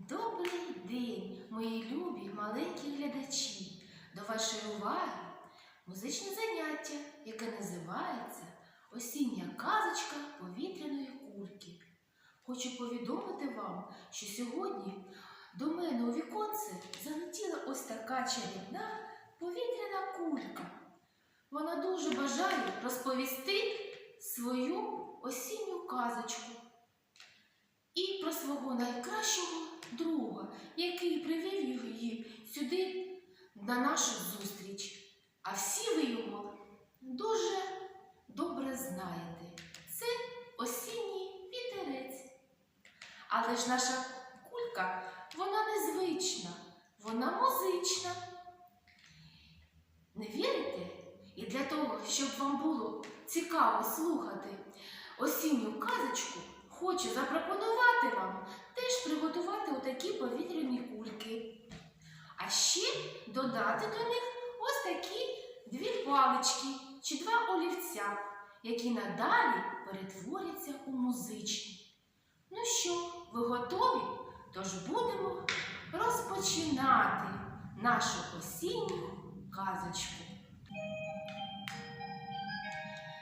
Добрий день, мої любі маленькі глядачі. До вашої уваги музичне заняття, яке називається Осіння казочка повітряної кульки. Хочу повідомити вам, що сьогодні до мене у віконце залетіла ось така чарівна повітряна кулька. Вона дуже бажає розповісти свою осінню казочку і про свого найкращого друга, який привів її сюди на нашу зустріч. А всі ви його дуже добре знаєте. Це осінній вітерець. Але ж наша кулька, вона незвична, вона музична. Не вірите? І для того, щоб вам було цікаво слухати осінню казочку, хочу запропонувати вам теж приготувати отакі повітряні кульки. А ще додати до них ось такі дві палички чи два олівця, які надалі перетворяться у музичні. Ну що, ви готові? Тож будемо розпочинати нашу осінню казочку.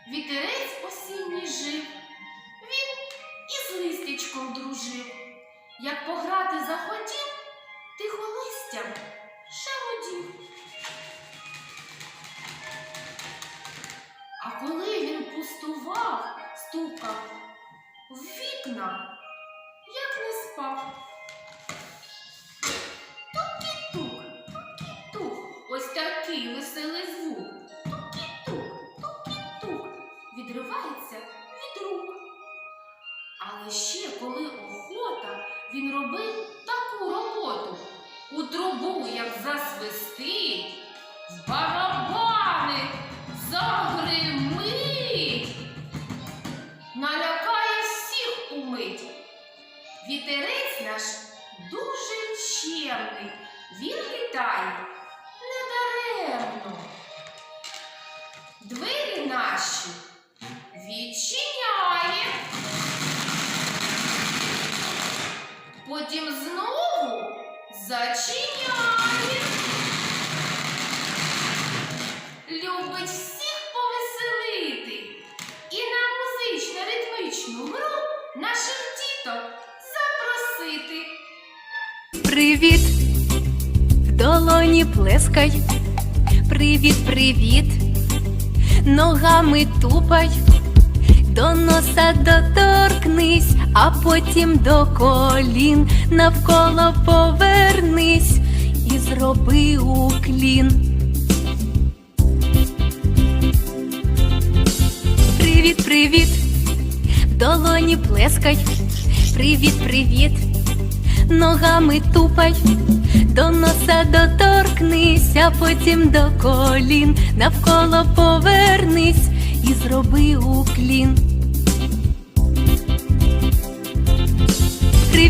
Вітерець осінній жив, він із листячком дружив. Як пограти захотів, тихо листям шелудів. А коли він пустував, стукав в вікна, як не спав. Тук-кі-тук, тук-кі-тук, ось такий веселий звук. Тук-кі-тук, тук-кі-тук, відривається від рук. Але ще коли він робив таку роботу. У трубу, як засвистить, в барабани загримить, налякає всіх умить. Вітерець наш дуже чемний, він літає недаремно. Двері наші зачиняє. Любить всіх повеселити і на музично-ритмичну гру наших діток запросити. Привіт, в долоні плескай. Привіт, привіт, ногами тупай, до носа доторкнись, а потім до колін навколо повернись і зроби уклін. Привіт, привіт, в долоні плескай. Привіт, привіт, ногами тупай, до носа доторкнись, а потім до колін, навколо повернись і зроби уклін.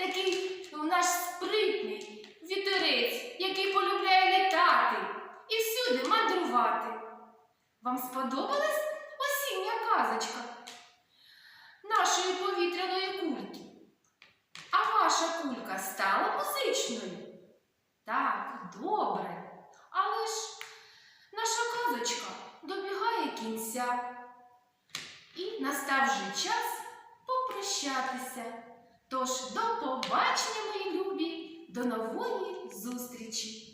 Такий наш спритний вітерець, який полюбляє літати і всюди мандрувати. Вам сподобалась осіння казочка нашої повітряної кульки? А ваша кулька стала музичною? Так, добре. Але ж наша казочка добігає кінця. І настав вже час попрощатися. Тож до побачення, мої любі, до нової зустрічі!